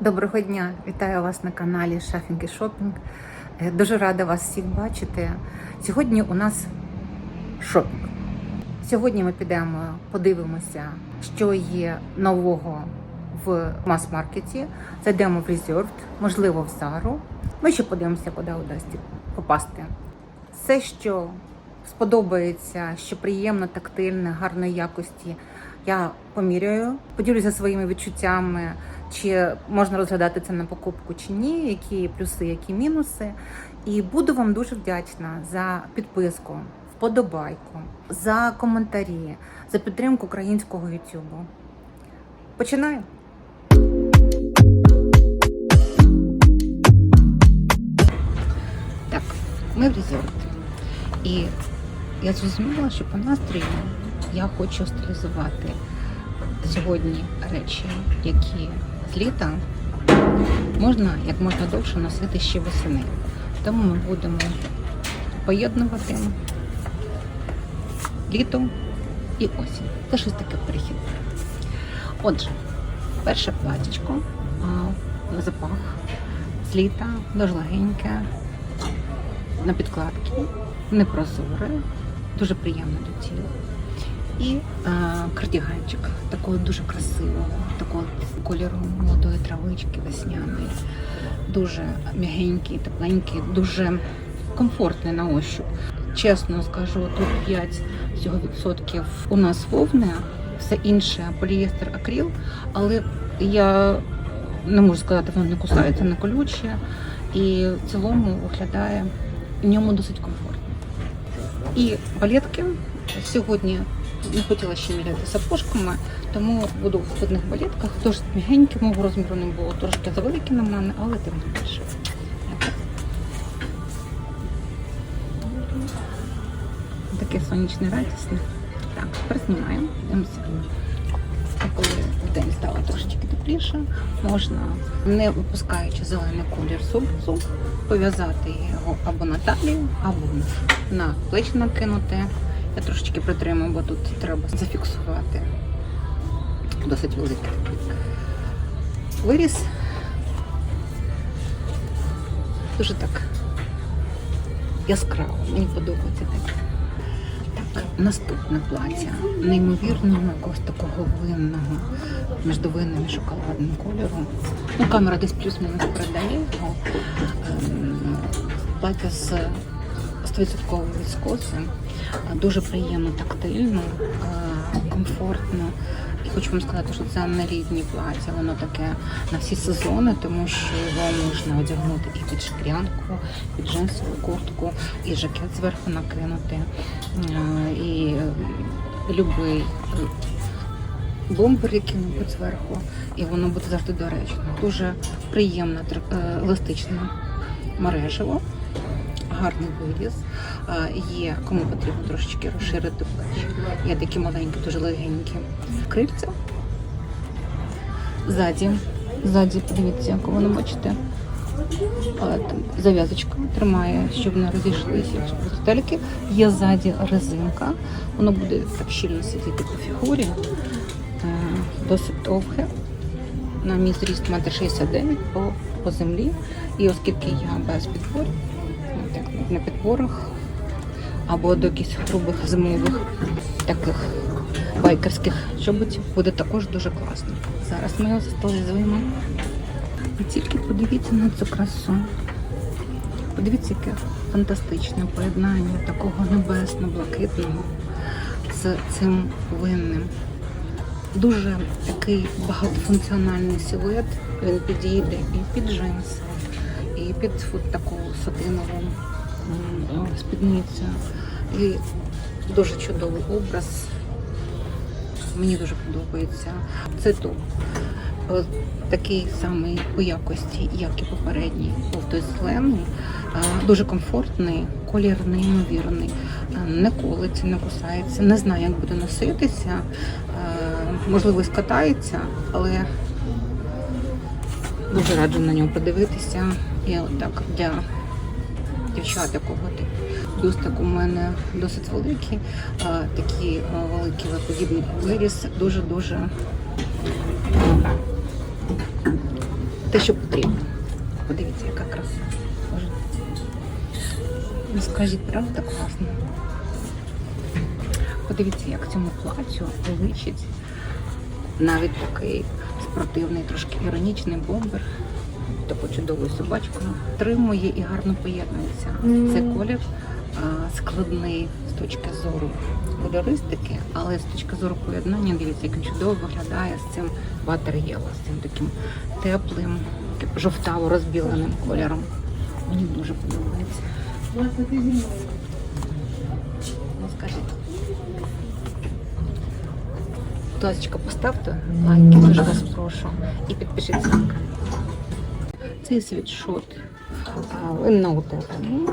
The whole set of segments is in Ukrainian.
Доброго дня! Вітаю вас на каналі Шафінг і Шопінг. Е, Дуже рада вас всіх бачити. Сьогодні у нас шопінг. Сьогодні ми підемо, подивимося, що є нового в мас-маркеті. Зайдемо в Reserved, можливо, в Зару. Ми ще подивимося, куди удасться попасти. Все, що сподобається, що приємно, тактильне, гарної якості, я поміряю, поділюся своїми відчуттями, чи можна розглядати це на покупку чи ні, які плюси, які мінуси. І буду вам дуже вдячна за підписку, вподобайку, за коментарі, за підтримку українського YouTube. Починаю. Так, ми в резерві. І я зрозуміла, що по настрою я хочу стилізувати сьогодні речі, які з літа можна як можна довше носити ще восени. Тому ми будемо поєднувати літо і осінь. Це щось таке перехідне. Отже, перше платічко на запах з літа, дуже легеньке, на підкладці, непрозоре, дуже приємне до тіла. І е, кардіганчик такого дуже красивого, такого кольору молодої травички весняної, дуже м'ягенький, тепленький, дуже комфортний на ощуп. Чесно скажу, тут 5 всього відсотків у нас вовни, все інше полієстер, акріл, але я не можу сказати, воно не кусається, не колюче, і в цілому виглядає в ньому досить комфортно. І балетки сьогодні не хотіла ще міряти сапожками, тому буду в одних балетках. Дуже мігенькі, мого розміру не було, трошки завеликі на мене, але тим не більше. Таке сонячне радісне. Так, тепер. Дивимося. Коли в день стало трошечки тепліше, можна, не випускаючи зелений колір сумку, пов'язати його або на талію, або на плечі накинути. Я трошечки притримую, бо тут треба зафіксувати досить великий виріс. Дуже так яскраво, мені подобається так. Так, наступне плаття. Неймовірного якогось такого винного, між винним і шоколадним кольором. Ну, камера десь плюс-мінус передає його. Ем, Плаття з 100% віскози. Дуже приємно, тактильно, е, комфортно. Хочу вам сказати, що це не літнє плаття, воно таке на всі сезони, тому що його можна одягнути і під шкірянку, під джинсову куртку, і жакет зверху накинути, е, і любий бомбер, який небудь зверху, і воно буде завжди доречно. Дуже приємне, еластичне мережево гарний виріз. Е, Є кому потрібно трошечки розширити плечі. Є такі маленькі, дуже легенькі крильця. Ззаді, ззаді, подивіться, як воно бачите. Е, Зав'язочка тримає, щоб не розійшлися стельки. Є ззаді резинка. Воно буде так щільно сидіти по фігурі. Е, Досить довге. На мій зріст 1,69 по, по землі. І оскільки я без підборів, ну, так, на підборах або до якихось грубих зимових таких байкерських чоботів буде також дуже класно. Зараз ми його застолізуємо. І тільки подивіться на цю красу. Подивіться, яке фантастичне поєднання такого небесно-блакитного з цим винним. Дуже такий багатофункціональний силует. Він підійде і під джинси, і під таку сатинову спідницю. І дуже чудовий образ. Мені дуже подобається. Це топ. Е, Такий самий по якості, як і попередній, той зелений, Е, дуже комфортний, колір неймовірний, Е, не колиться, не кусається. Не знаю, як буде носитися. Можливо, скатається, але дуже раджу на нього подивитися. І отак для дівчат якого типу. Бюстик у мене досить великий, а, великі подібний виріс, дуже-дуже те, що потрібно. Подивіться, яка краса. Ну, скажіть, правда класно? Подивіться, як цьому платю личить навіть такий спортивний, трошки іронічний бомбер. Таку чудову собачку тримує і гарно поєднується. Це колір складний з точки зору кольористики, але з точки зору поєднання, дивіться, як він чудово виглядає з цим ватер-єло, з цим таким теплим, жовтаво розбіленим кольором. Мені дуже подобається. Ну, скажіть. Будь ласка, поставте лайки, дуже вас прошу. І підпишіться на канал. Цей світшот він на утепленні,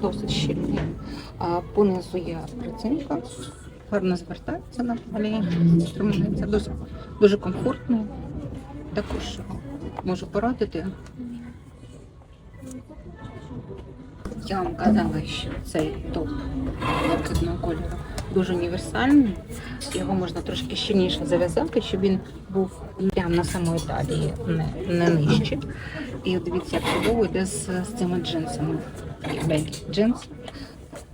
досить щільний. А, понизу є прицінка, гарно звертається на талії, тримається дуже, дуже комфортно. Також можу порадити. Я вам казала, що цей топ блакитного кольору дуже універсальний. Його можна трошки щільніше зав'язати, щоб він був прямо на самої талії, не, не нижче. І дивіться, як чудово йде з, з цими джинсами. Джинси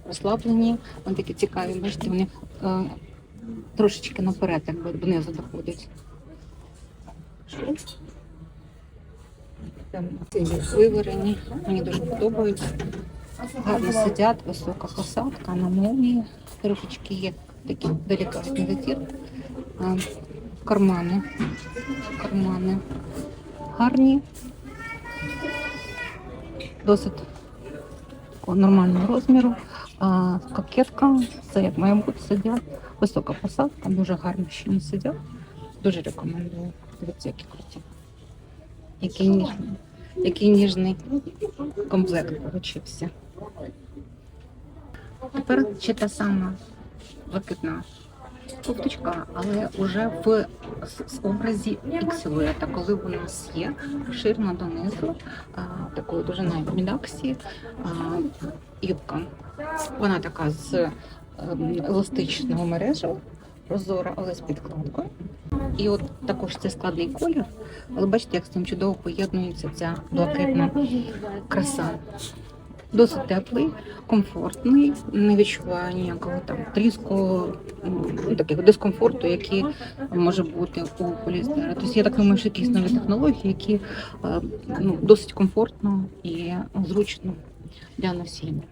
розслаблені, вони такі цікаві, бачите, вони е, трошечки наперед, якби донизу доходять. Виверені, мені дуже подобаються. Гарно сидять, висока посадка на молнії. Трошечки є такі делікатні затір. А, Кармани. Кармани гарні. Досить такого нормального розміру. А, кокетка, це як має бути сидять. Висока посадка, дуже гарно ще не сидять. Дуже рекомендую. Дивіться, які круті. Який ніжний, який ніжний комплект вийшовся. Тепер ще та сама блакитна кофточка, але вже в образі іксилуета, коли у нас є ширма донизу, а, такої дуже навіть мідаксі юбка. Вона така з ем, еластичного мережу, прозора, але з підкладкою. І от також це складний колір, але бачите, як з цим чудово поєднується ця блакитна краса. Досить теплий, комфортний, не відчуваю ніякого там тріску, такого дискомфорту, який може бути у поліестері. Тобто я так думаю, що якісь нові технології, які е, ну, досить комфортно і зручно для носіння.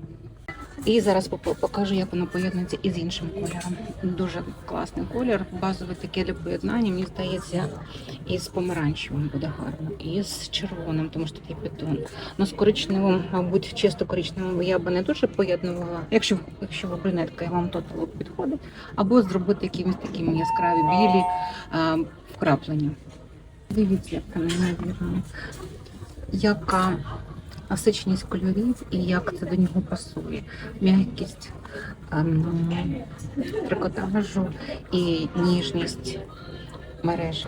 І зараз покажу, як воно поєднується із іншим кольором. Дуже класний колір, базове таке для поєднання. Мені здається, із помаранчевим буде гарно, і з червоним, тому що такий підтон. Ну з коричневим, мабуть, чисто коричневим я би не дуже поєднувала. Якщо якщо ви брюнетка, і вам лук підходить, або зробити якимось такими яскраві білі а, вкраплення. Дивіться, як воно неймовірно. Яка насиченість кольорів і як це до нього пасує. М'якість ем, трикотажу і ніжність мережі.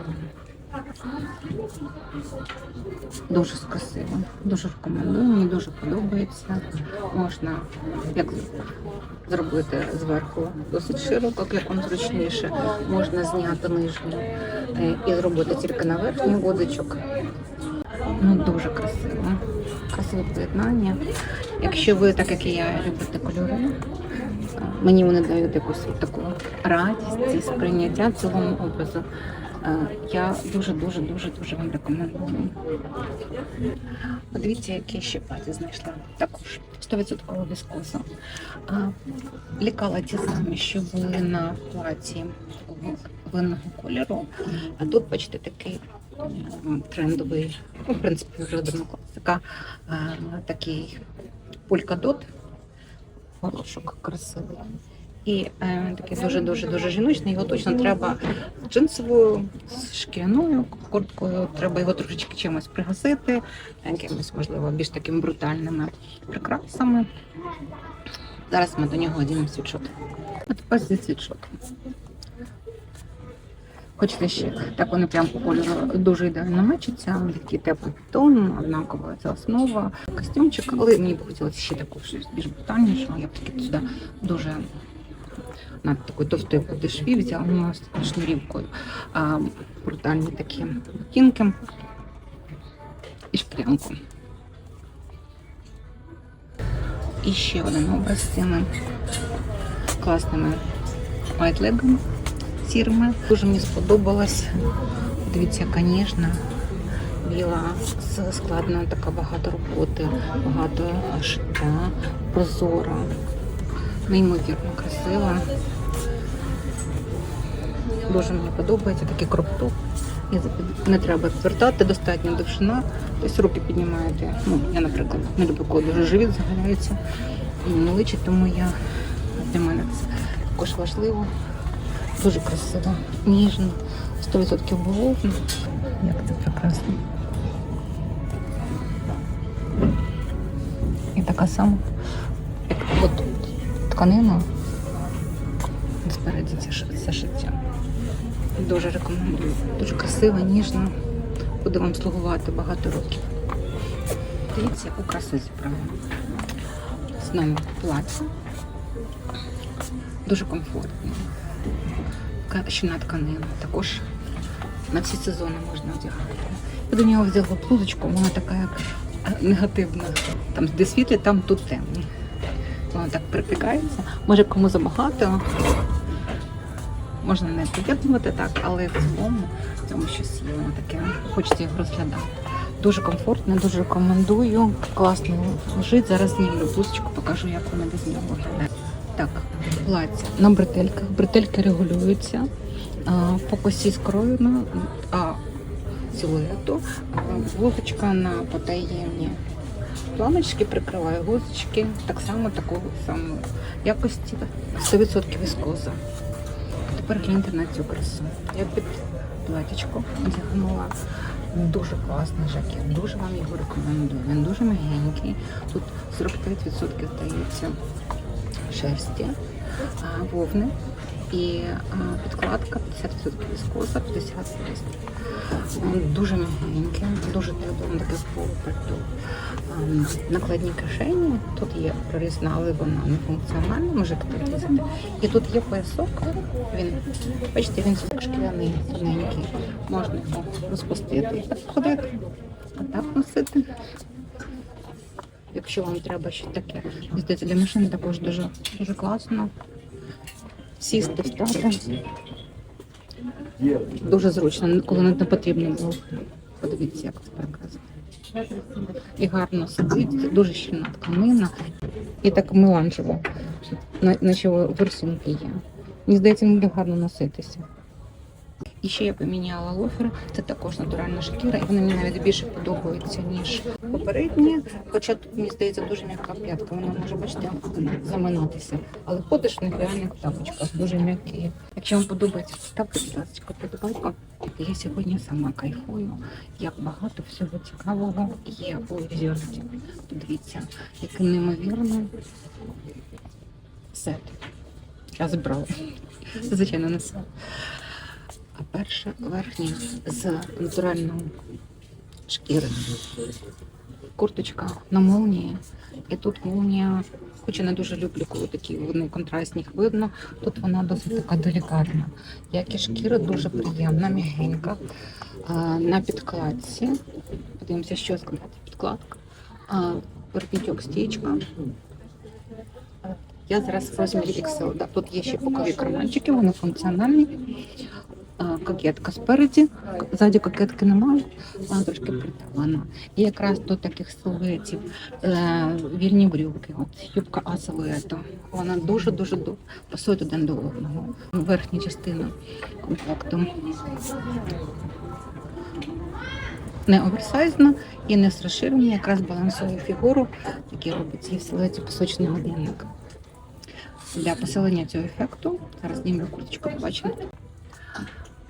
Дуже красиво, дуже рекомендую, мені дуже подобається. Можна як зробити зверху досить широко, як вам зручніше. Можна зняти нижню е, і зробити тільки на верхній водичок. Ну, дуже красиво. Красиве поєднання. Якщо ви, так як і я, любите кольори, мені вони дають якусь таку радість і сприйняття цілому образу. Е, Я дуже дуже дуже вам рекомендую. Подивіться, які ще платі знайшла. Також 100% віскоза. Лікала ті самі, що були на платі винного кольору. А тут, бачите, такий трендовий, ну, в принципі, вже давно класика, а, такий полькадот, горошок красивий. І е, такий дуже дуже жіночний. Його точно треба джинсовою, шкіряною курткою. Треба його трошечки чимось пригасити, якимось, можливо, більш такими брутальними прикрасами. Зараз ми до нього одінемо світшот. А тепер зі світшотом. Хочете ще так вони прям по кольору дуже ідеально мечаться, такий теплий тон, однакова ця основа, костюмчик, але мені б хотілося ще таку щось більш брутальніше. Я б таки сюди дуже на такої товстої подешві взяла з шнурівкою. А, брутальні такі ботинки. склянку. І ще один образ з цими класними вайтлегами сірими. Дуже мені сподобалось. Дивіться, ніжна, біла, складна така багато роботи, багато шиття, прозора, неймовірно красива. Дуже мені подобається такий кроптоп. Не треба звертати, достатньо довжина. Тобто руки піднімаєте. Ну, я, наприклад, не люблю, коли дуже живіт загаляється і не личить, тому я для мене це також важливо. Дуже красиво, ніжно, 100% бавовна. Як це прекрасно. І така сама, от тканина спереді це, ш- шиття. Дуже рекомендую. Дуже красива, ніжна. Буде вам слугувати багато років. Дивіться, яку красу зібрала. Знову плаття. Дуже комфортно. Щільна тканина. Також на всі сезони можна одягати. Я до нього взяла блузочку, вона така як е, негативна. Там де світлі, там тут темні. Вона так перекликається. Може кому забагато. Можна не поєднувати так, але в цілому в цьому щось є воно таке. Хочеться його розглядати. Дуже комфортно, дуже рекомендую. Класно лежить. Зараз знімлю блузочку, покажу, як вона без нього виглядає. Так, плаття на бретельках. Бретельки регулюються по косі скроєно, а силуету. А, на потаємні планочки прикриває гузочки, так само такого самої якості 100% віскоза. Тепер гляньте на цю красу. Я під платічко одягнула. Дуже класний жакет. Дуже вам його рекомендую. Він дуже м'ягенький. Тут 45% здається шерсті, вовни і підкладка 50% віскоза, 50% полістер. Дуже м'ягенький, дуже тепло, таке. Ем, Накладні кишені. Тут є прорізна, але вона не функціональна, може підрізати. І тут є поясок. Він, бачите, він шкіряний, тоненький. Можна його розпустити і так ходити. А так носити. Якщо вам треба щось таке. Здається, для машини також дуже, дуже класно. Сісти, встати. Дуже зручно, коли не потрібно було. Подивіться, як це прекрасно. І гарно сидить, дуже щільна тканина. І так меланжево, на- наче ворсинки є. Мені здається, буде гарно носитися. І ще я поміняла лофери. Це також натуральна шкіра, і вони мені навіть більше подобаються, ніж попередні. Хоча тут, мені здається, дуже м'яка п'ятка. Вона може, бачите, заминатися. Але ходиш в них реально тапочках, дуже м'які. Якщо вам подобається, ставте, будь ласка, подобайку. Я сьогодні сама кайфую, як багато всього цікавого є у Візіонаті. Подивіться, який неймовірний сет. Я забрала. Звичайно, не все. А перша верхня з натуральної шкіри. Курточка на молнії. І тут молнія, хоч я не дуже люблю, коли такі вони контрастні видно. Тут вона досить така делікатна. Як і шкіра дуже приємна, м'ягенька. На підкладці. Подивимося, що сказати. Підкладка. Воротничок стічка. Я зараз в розмірі XL. Да, тут є ще бокові карманчики, вони функціональні. Кокетка спереді, ззаді кокетки немає, вона трошки приталана. І якраз до таких силуетів е, вільні брюки, от юбка А силуету. Вона дуже-дуже пасує один до одного. Верхня частина комплекту. Не оверсайзна і не з розширена, якраз балансує фігуру, який робить її в силуеті пісочний годинник. Для посилення цього ефекту, зараз знімлю курточку, побачимо.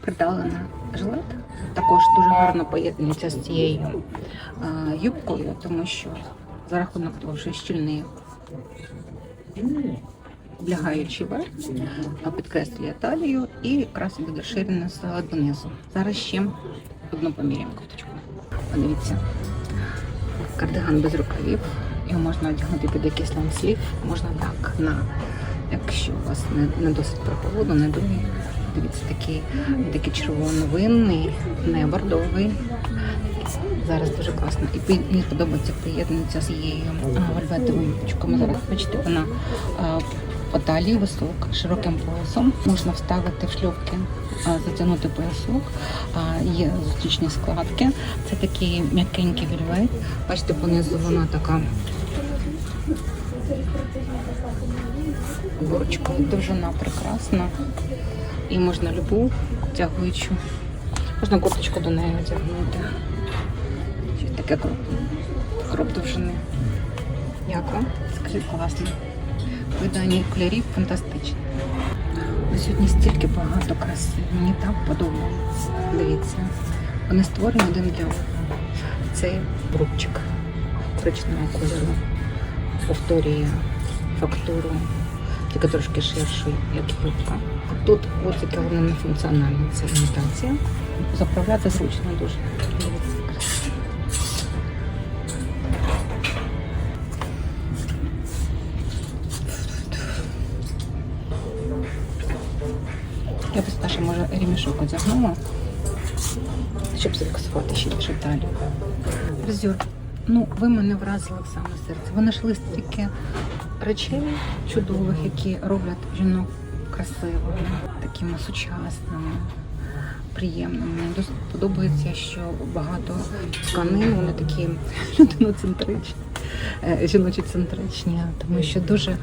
Придалена жилет також дуже гарно поєднується з цією е, юбкою, тому що за рахунок того, що щільний облягаючий верх, підкреслює талію і якраз буде розширена з донизу. Зараз ще одну поміряємо курточку. Подивіться, кардиган без рукавів. Його можна одягнути під якийсь ланслів, можна так, на якщо у вас не, не досить прохолодно, не думає. Дивіться, такий, такий червоновинний, не бордовий. Зараз дуже класно. І мені подобається приєднується з її вольветовою юбочкою. Зараз бачите, вона а, по талії висока, широким поясом. Можна вставити в шльопки, а, затягнути поясок. Є зустрічні складки. Це такий м'якенький вельвет. Бачите, понизу вона така. Борочка, довжина прекрасна. І можна любу тягуючу. Можна курточку до неї одягнути. Щось таке кроп, кроп довжини. Як вам? Скажіть класно. Видання кольорів фантастичне. Сьогодні стільки багато краси. Мені так подобається. Дивіться. Вони створені один для. Цей рубчик коричневого кольору повторює фактуру, тільки трошки ширшу, як юбка. Тут гудзики, вони не функціональні, це імітація. Заправляти зручно дуже. Я б Саша, може, ремішок одягнула, щоб зафіксувати ще більше талію. Фризюр, ну ви мене вразили в саме серце. Ви знайшли стільки речей чудових, які роблять жінок красивими, такими сучасними, приємними. Мені дуже подобається, що багато тканин, вони такі людиноцентричні, е, жіночоцентричні, тому що дуже е,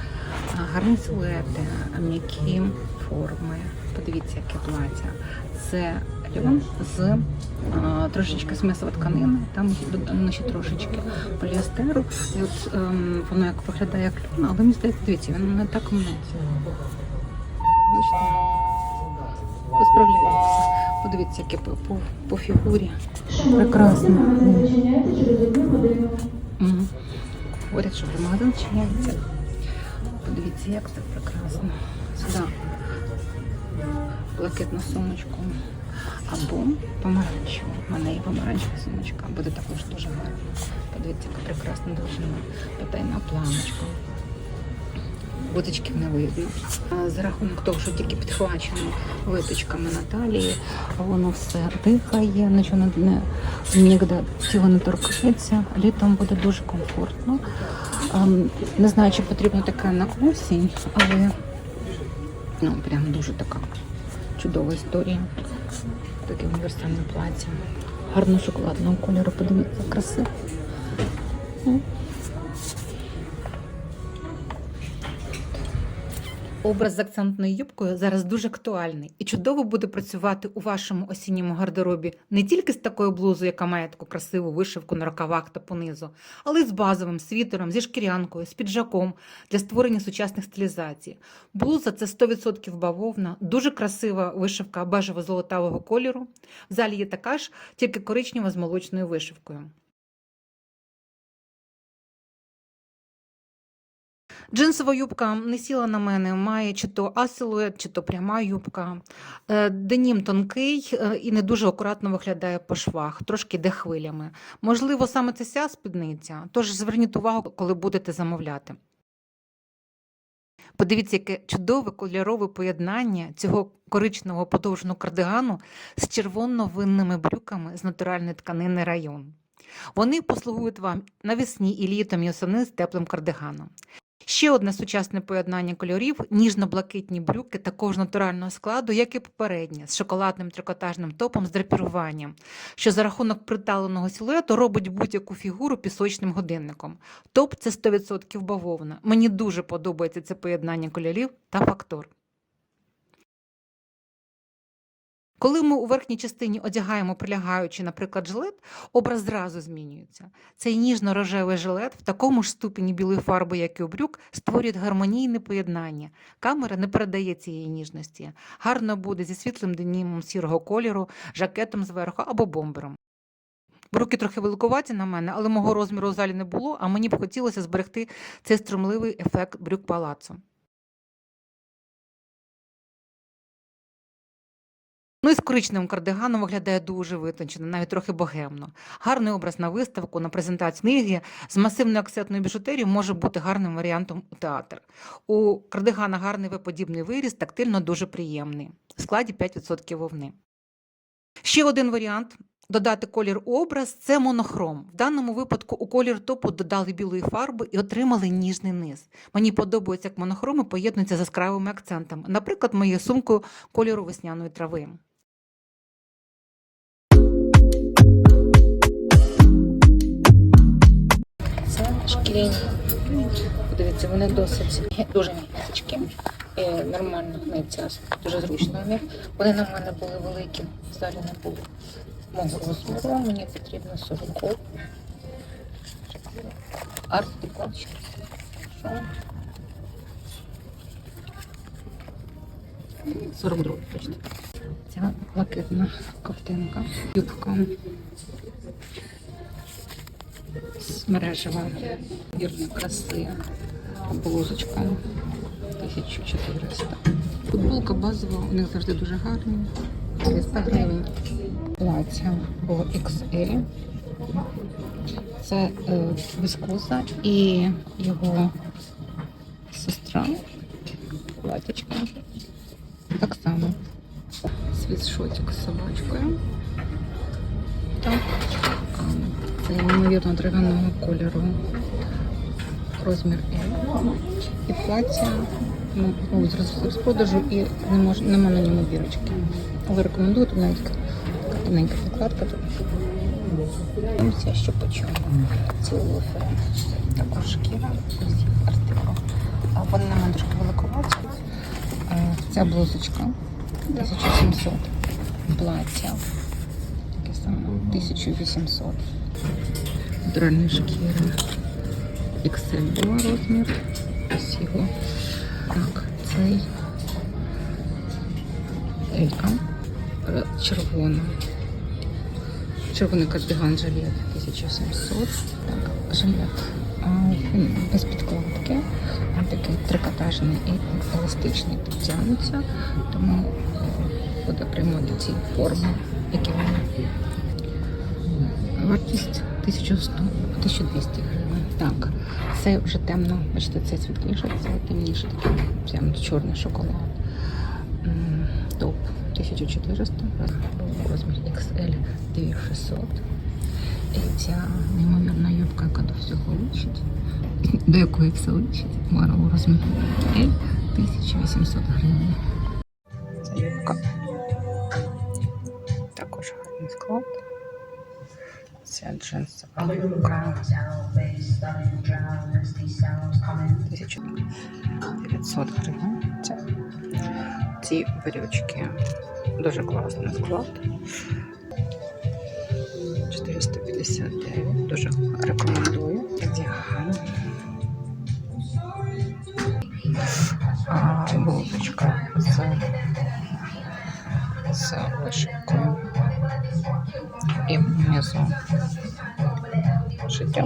гарні силуети, м'які форми. Подивіться, яке плаття. Це льон з а, трошечки смесова тканини, там додано ще трошечки поліестеру. І от ем, воно як виглядає як льон, але мені здається, дивіться, він не так мнеться. Бачите? Ви. Подивіться, яке по, по, по фігурі. Прекрасно. Говорять, що вже магазин чиняється. Подивіться, як це прекрасно. Сюди блакитну сумочку або помаранчеву. У мене є помаранчева сумочка, буде також дуже гарно. Подивіться, яка прекрасна довжина. Потайна планочка. Виточки не вийдуть. За рахунок того, що тільки підхвачено виточками на талії, воно все дихає, нічого не, ніде тіло не торкається. Літом буде дуже комфортно. Ем, Не знаю, чи потрібно таке на осінь, але ну прям дуже така чудова історія. Таке універсальне плаття. Гарно шоколадного кольору. Подивіться, красиво. Образ з акцентною юбкою зараз дуже актуальний і чудово буде працювати у вашому осінньому гардеробі не тільки з такою блузою, яка має таку красиву вишивку на рукавах та понизу, але й з базовим світером, зі шкірянкою, з піджаком для створення сучасних стилізацій. Блуза це 100% бавовна, дуже красива вишивка бежево-золотавого кольору. В залі є така ж, тільки коричнева з молочною вишивкою. Джинсова юбка не сіла на мене, має чи то асилует, чи то пряма юбка. Е, Денім тонкий е, і не дуже акуратно виглядає по швах, трошки йде хвилями. Можливо, саме це ця спідниця, тож зверніть увагу, коли будете замовляти. Подивіться, яке чудове кольорове поєднання цього коричневого подовженого кардигану з червоно-винними брюками з натуральної тканини район. Вони послугують вам навесні і літом і осени з теплим кардиганом. Ще одне сучасне поєднання кольорів ніжно-блакитні брюки також натурального складу, як і попереднє, з шоколадним трикотажним топом з драпіруванням, що за рахунок приталеного силуету робить будь-яку фігуру пісочним годинником. Топ це 100% бавовна. Мені дуже подобається це поєднання кольорів та фактур. Коли ми у верхній частині одягаємо прилягаючи, наприклад, жилет, образ зразу змінюється. Цей ніжно-рожевий жилет в такому ж ступені білої фарби, як і у брюк, створює гармонійне поєднання. Камера не передає цієї ніжності. Гарно буде зі світлим денімом сірого кольору, жакетом зверху або бомбером. Бруки трохи великуваті на мене, але мого розміру у залі не було, а мені б хотілося зберегти цей струмливий ефект брюк палацу. Ну і з коричневим кардиганом виглядає дуже витончено, навіть трохи богемно. Гарний образ на виставку, на презентацію книги з масивною акцентною біжутерією може бути гарним варіантом у театр. У кардигана гарний В-подібний виріс, тактильно дуже приємний. В складі 5% вовни. Ще один варіант додати колір у образ це монохром. В даному випадку у колір топу додали білої фарби і отримали ніжний низ. Мені подобається, як монохроми поєднуються з яскравими акцентами. Наприклад, моєю сумкою кольору весняної трави. Шкіряні. Подивіться, вони досить дуже м'ясочки. Е, Нормально гниться, дуже зручно в них. Вони на мене були великі, взагалі не було мого розміру. Мені потрібно 40. Арт декорчик. Що? 42 почти. Ця блакитна ковтинка. Юбка. З мережева вірної краси, блузочка 1400. Футболка базова, у них завжди дуже гарні. 300 гривень. Плаття було XL. Це е, віскоза і його сестра. Платячка. Так само. Світшотик з собачкою. Так. Це неймовірно дерев'яного кольору. Розмір L. І плаття ну, з розпродажу і не мож, нема на ньому бірочки. Але рекомендую, тут навіть така тоненька підкладка тут. Дивимося, що по чому. Також шкіра, ось артикул. А вони на мене трошки великоваті. Е, Ця блузочка 1700. Плаття. Саме 1800. Натуральної шкіри. XL була розмір. Ось його. Так, цей Елька. Е, Червона. Червоний кардиган жилет 1700. Так, жилет. Він без підкладки. Він такий трикотажний і еластичний підтягнуться. Тому е, буде приймати ці форми, які вони. Вартість 1100, 1200 гривень. Так, це вже темно, бачите, це світліше, це темніше, такий прям чорний шоколад. Топ 1400, розмір XL 9600. І ця неймовірна юбка, яка до всього личить, до якої все личить, мара у розмірі L 1800 гривень. 1900 гривень. Ці брючки. Дуже класний склад. 459. Дуже рекомендую. Одягаю. А, блузочка з, з вишивкою. І внизу життя.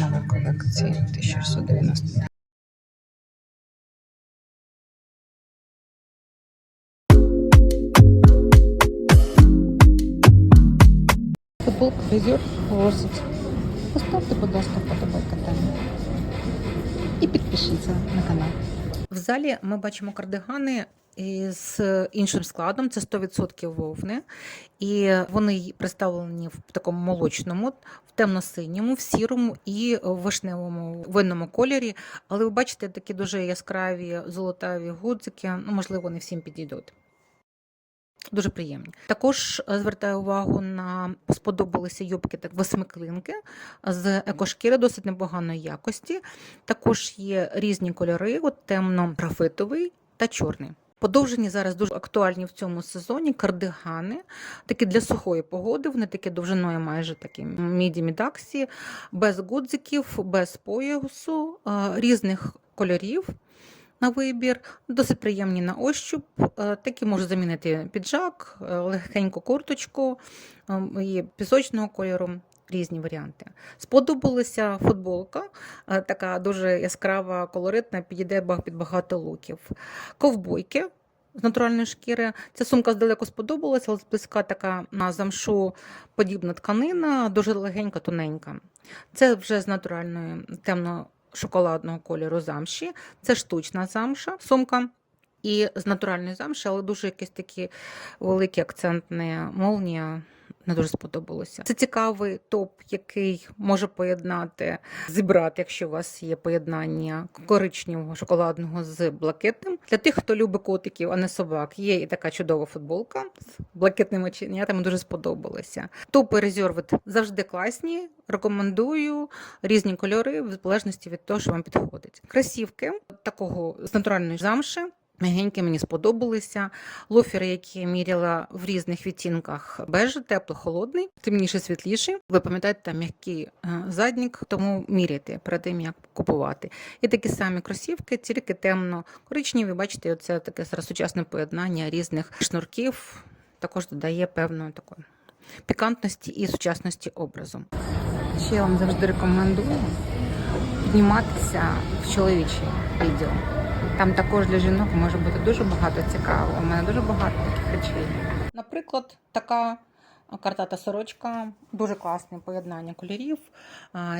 Нова колекція 1690. Футболка фрезер просить. Поставте, будь ласка, вподобайка там. І підпишіться на канал. В залі ми бачимо кардигани з іншим складом, це 100% вовни. І вони представлені в такому молочному, в темно-синьому, в сірому і в вишневому винному кольорі. Але ви бачите такі дуже яскраві золотаві гудзики, ну, можливо, не всім підійдуть. Дуже приємні. Також е, звертаю увагу на сподобалися юбки так восьмиклинки з екошкіри досить непоганої якості. Також є різні кольори: от темно-графитовий та чорний. Подовжені зараз дуже актуальні в цьому сезоні кардигани, такі для сухої погоди, вони такі довжиною майже такі міді мідаксі, без гудзиків, без поясу, е, різних кольорів на вибір, досить приємні на ощуп. Е, Такі можуть замінити піджак, е, легеньку курточку і пісочного кольору. Різні варіанти. Сподобалася футболка, е, така дуже яскрава, колоритна, підійде під багато луків. Ковбойки з натуральної шкіри. Ця сумка здалеку сподобалася, але зблизька така на замшу подібна тканина, дуже легенька, тоненька. Це вже з натуральної темно шоколадного кольору замші. Це штучна замша, сумка. і з натуральної замші, але дуже якісь такі великі акцентні молнія. Не дуже сподобалося. Це цікавий топ, який може поєднати, зібрати, якщо у вас є поєднання коричневого шоколадного з блакитним. Для тих, хто любить котиків, а не собак, є і така чудова футболка з блакитними оченятами. Дуже сподобалося. Топи Reserved завжди класні. Рекомендую різні кольори в залежності від того, що вам підходить. Красівки такого з натуральної замши. Мягенькі мені сподобалися. Лофери, які я міряла в різних відтінках бежі, тепло, холодний, темніше, світліший. Ви пам'ятаєте, там м'який е, заднік, тому міряйте перед тим, як купувати. І такі самі кросівки, тільки темно-коричневі. Бачите, це таке зараз сучасне поєднання різних шнурків. Також додає певної такої пікантності і сучасності образу. Ще я вам завжди рекомендую підніматися в чоловічі відділ. Там також для жінок може бути дуже багато цікавого. У мене дуже багато таких речей. Наприклад, така картата сорочка, дуже класне поєднання кольорів,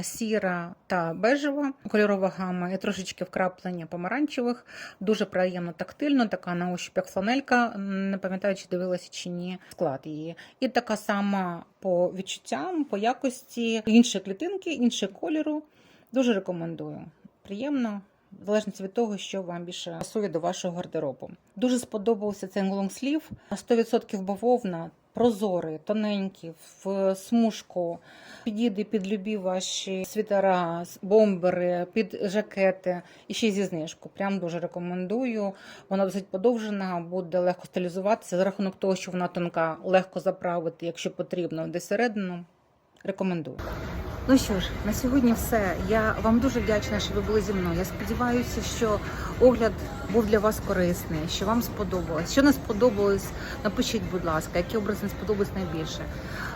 сіра та бежева кольорова гама і трошечки вкраплення помаранчевих. Дуже приємно тактильно, така на ощупь як фланелька. Не пам'ятаю, чи дивилася чи ні склад її. І така сама по відчуттям, по якості, інші клітинки, іншого кольору. Дуже рекомендую. Приємно. В залежності від того, що вам більше пасує до вашого гардеробу. Дуже сподобався цей лонгслів. 100% бавовна, прозорий, тоненький, в смужку. Підійде під любі ваші світера, бомбери, під жакети і ще зі знижку. Прям дуже рекомендую. Вона досить подовжена, буде легко стилізуватися за рахунок того, що вона тонка, легко заправити, якщо потрібно, десь середину. Рекомендую. Ну що ж, на сьогодні все. Я вам дуже вдячна, що ви були зі мною. Я сподіваюся, що огляд був для вас корисний, що вам сподобалось. Що не сподобалось, напишіть, будь ласка, які образи не сподобались найбільше.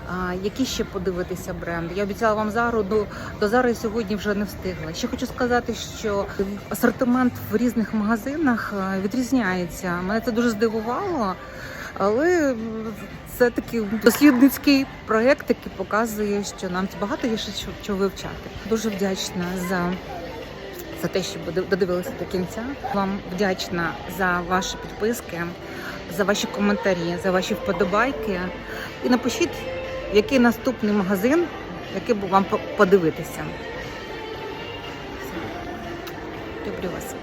А, які ще подивитися бренди? Я обіцяла вам зару, до, до зари сьогодні вже не встигла. Ще хочу сказати, що асортимент в різних магазинах відрізняється. Мене це дуже здивувало. Але це такий дослідницький проєкт, який показує, що нам багато є ще що, вивчати. Дуже вдячна за, за те, що ви додивилися до кінця. Вам вдячна за ваші підписки, за ваші коментарі, за ваші вподобайки. І напишіть, який наступний магазин, який б вам по- подивитися. Люблю вас.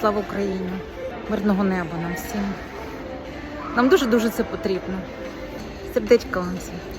Слава Україні! Мирного неба нам всім. Нам дуже-дуже це потрібно. Сердечко вам всім.